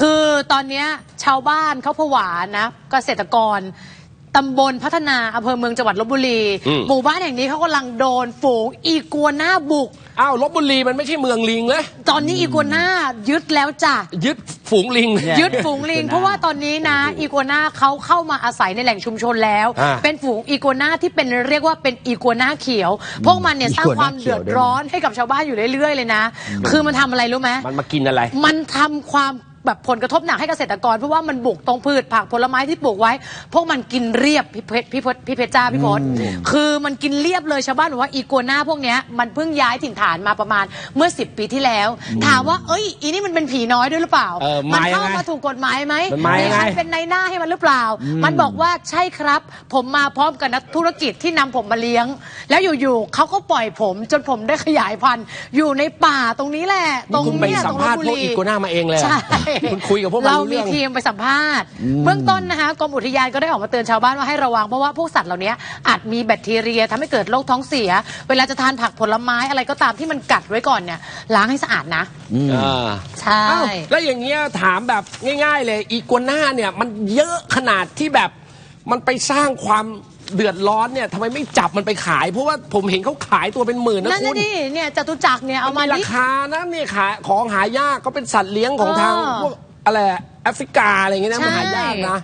คือตอนเนี้ยชาวบ้านเขาผวานะเกษตรกรตำบลพัฒนาอำเภอเมืองจังหวัดลบบุรีอืมหมู่บ้านแห่งนี้เขากำลังโดนฝูงอีกัวน่าบุก อ้าวลบบุรีมันไม่ใช่เมืองลิงเลยตอนนี้อีกัวน่ายึดแล้วจ้ะ ยึดฝูงลิงเนี่ยยึดฝูงลิง เพราะว่าตอนนี้นะ อีกัวน่าเขาเข้ามาอาศัยในแหล่งชุมชนแล้วอ่าเป็นฝูงอีกัวน่าที่เป็นเรียกว่าเป็นอีกัวน่าเขียว พวกมันเนี่ยสร้างความเดือดร้อนให้กับชาวบ้านอยู่เรื่อยๆเลยนะ คือมันทำอะไรรู้ไหมมันมากินอะไร มันทำความ แบบผลกระทบหนักให้เกษตรกร เพราะว่ามันบุกตรงพืชผักผลไม้ที่ปลูกไว้ พวกมันกินเรียบพี่เพชรพี่พศพี่เพชรจ้าพี่พศคือมันกินเรียบเลยชาวบ้านบอกว่าอีกัวน่าพวกเนี้ยมันเพิ่งย้ายถิ่นฐานมาประมาณเมื่อ 10 ปีที่แล้ว ถามว่าเอ้ยอีนี่มันเป็นผีน้อยด้วยหรือเปล่า เออมันมายังเข้าไงมาถูกกฎหมายไหมมันมายังไงใครเป็นในหน้าให้มันหรือเปล่า มันบอกว่าใช่ครับ ผมมาพร้อมกับนักธุรกิจที่นำผมมาเลี้ยง แล้วอยู่ๆเขาก็ปล่อยผมจนผมได้ขยายพันธุ์อยู่ในป่าตรงนี้แหละ ตรงคุณไปเนี้ยสัตมรงลภาพษณ์บุพวกรี อีโกน่ามาเองเลยเหรอ ใช่คุณคุยกับพวกมันเรารู้มีเรื่องทีมไปสัมภาษณ์ เบื้องต้นนะคะกรมอุทยานก็ได้ออกมาเตือนชาวบ้านว่าให้ระวังเพราะว่าพวกสัตว์เหล่านี้อาจมีแบคทีเรียทำให้เกิดโรคท้องเสีย เวลาจะทานผักผลไม้อะไรก็ตามที่มันกัดไว้ก่อนเนี่ยล้างให้สะอาดนะอ่าใช่อ้าวแล้วอย่างเงี้ยถามแบบง่าย ๆ เลยอีกัวน่าเนี่ยมันเยอะขนาดที่แบบมันไปสร้างความ เดือดร้อนเนี่ยทำไมไม่จับมันไปขาย เพราะว่าผมเห็นเขาขายตัวเป็นหมื่นนะนั่นคุนะณ ดิเนี่ยจตุจักรเนี่ยเอามาราดิ คานะเนี่ยขายของหายากก็เป็นสัตว์เลี้ยงของทางเออพวกอะไรอะแอฟริกาอะไรอย่างเงี้ยนะมันใช่ หายากนะ